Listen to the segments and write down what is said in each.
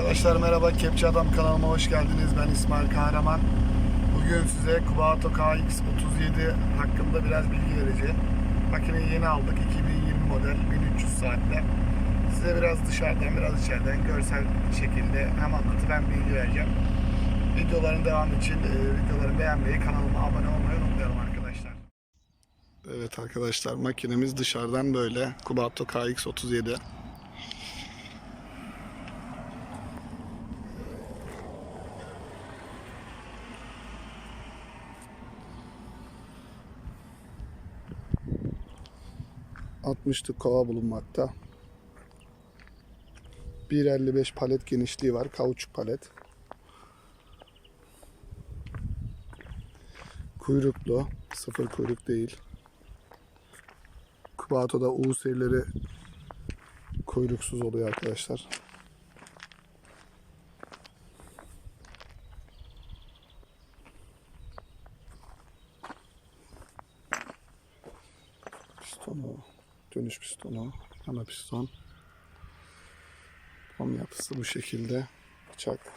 Arkadaşlar merhaba Kepçe Adam kanalıma hoş geldiniz. Ben İsmail Kahraman. Bugün size Kubato KX37 hakkında biraz bilgi vereceğim. Makineyi yeni aldık. 2020 model 1300 saatte. Size biraz dışarıdan biraz içeriden görsel şekilde hem anlatıp hem bilgi vereceğim. Videoların devamı için e, videoları beğenmeyi, kanalıma abone olmayı unutmayalım arkadaşlar. Evet arkadaşlar makinemiz dışarıdan böyle Kubato KX37. ...60'lık kova bulunmakta. 1.55 palet genişliği var. Kauçuk palet. Kuyruklu. Sıfır kuyruk değil. Kubato'da U serileri kuyruksuz oluyor arkadaşlar. Pistonu, dönüş pistonu, ana piston. Pom yapısı bu şekilde. Bıçak.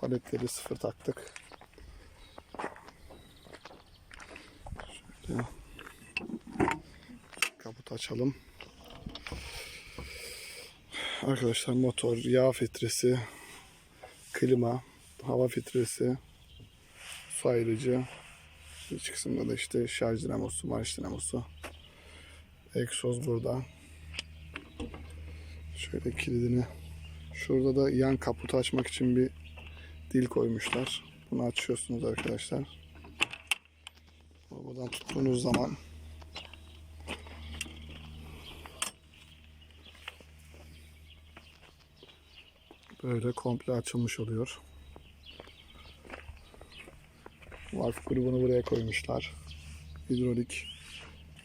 Paletleri sıfır taktık. Şöyle kaputu açalım. Arkadaşlar motor, yağ filtresi, klima, hava filtresi, su ayrıcı, iç kısımda da işte şarj dinamosu, marş dinamosu, egzoz burada. Şöyle kilidini. Şurada da yan kaputu açmak için bir dil koymuşlar. Bunu açıyorsunuz arkadaşlar. Buradan tuttuğunuz zaman böyle komple açılmış oluyor. Valve grubunu buraya koymuşlar. Hidrolik,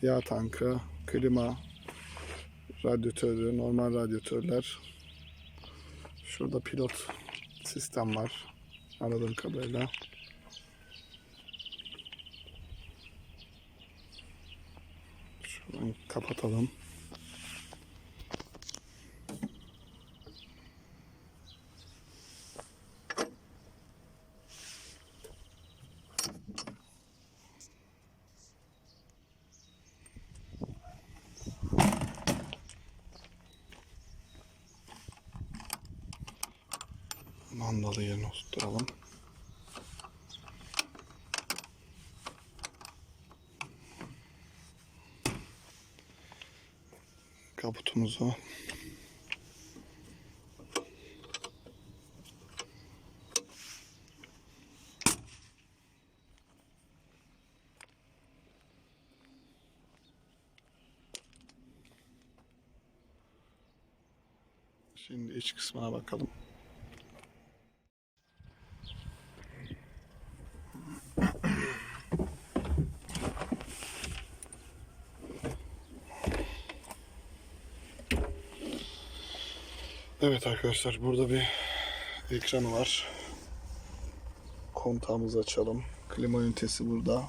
yağ tankı, klima, radyatörü, normal radyatörler. Şurada pilot sistem var. Anladığım kadarıyla. Şuradan kapatalım. Mandalı yerine oturtalım. Kaputumuzu Şimdi iç kısmına bakalım. Evet arkadaşlar burada bir ekranı var. Kontağımızı açalım. Klima ünitesi burada.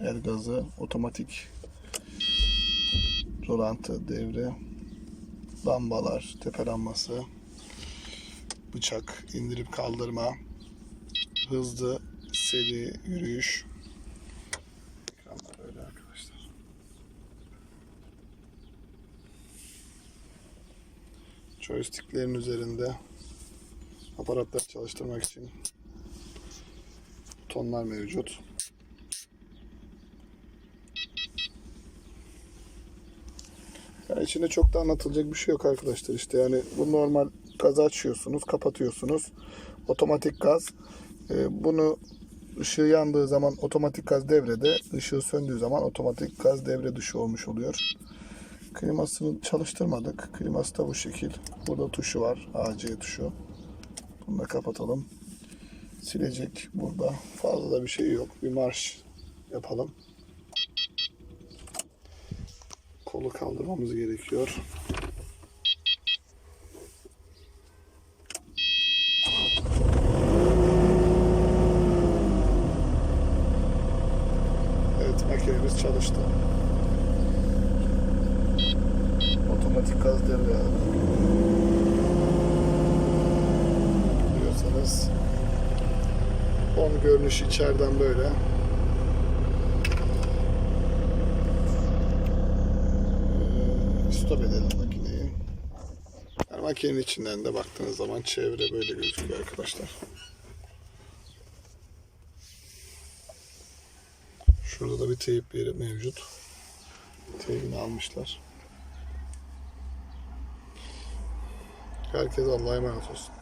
El gazı, otomatik rolantı devre, lambalar, tepe lambası, bıçak, indirip kaldırma, hızlı seri yürüyüş. Joysticklerin üzerinde aparatları çalıştırmak için butonlar mevcut. Yani içinde çok da anlatılacak bir şey yok arkadaşlar. İşte yani bu normal gazı açıyorsunuz, kapatıyorsunuz. Otomatik gaz. Ee, bunu ışığı yandığı zaman otomatik gaz devrede, ışığı söndüğü zaman otomatik gaz devre dışı olmuş oluyor. Klimasını çalıştırmadık. Kliması da bu şekil. Burada tuşu var. AC tuşu. Bunu da kapatalım. Silecek burada. Fazla da bir şey yok. Bir marş yapalım. Kolu kaldırmamız gerekiyor. Evet makinemiz çalıştı otomatik gaz devre aldı. Görüyorsanız on görünüş içeriden böyle. Ee, stop edelim makineyi. Yani makinenin içinden de baktığınız zaman çevre böyle gözüküyor arkadaşlar. Şurada da bir teyip yeri mevcut. Teyibini almışlar. Herkese Allah'a emanet olsun.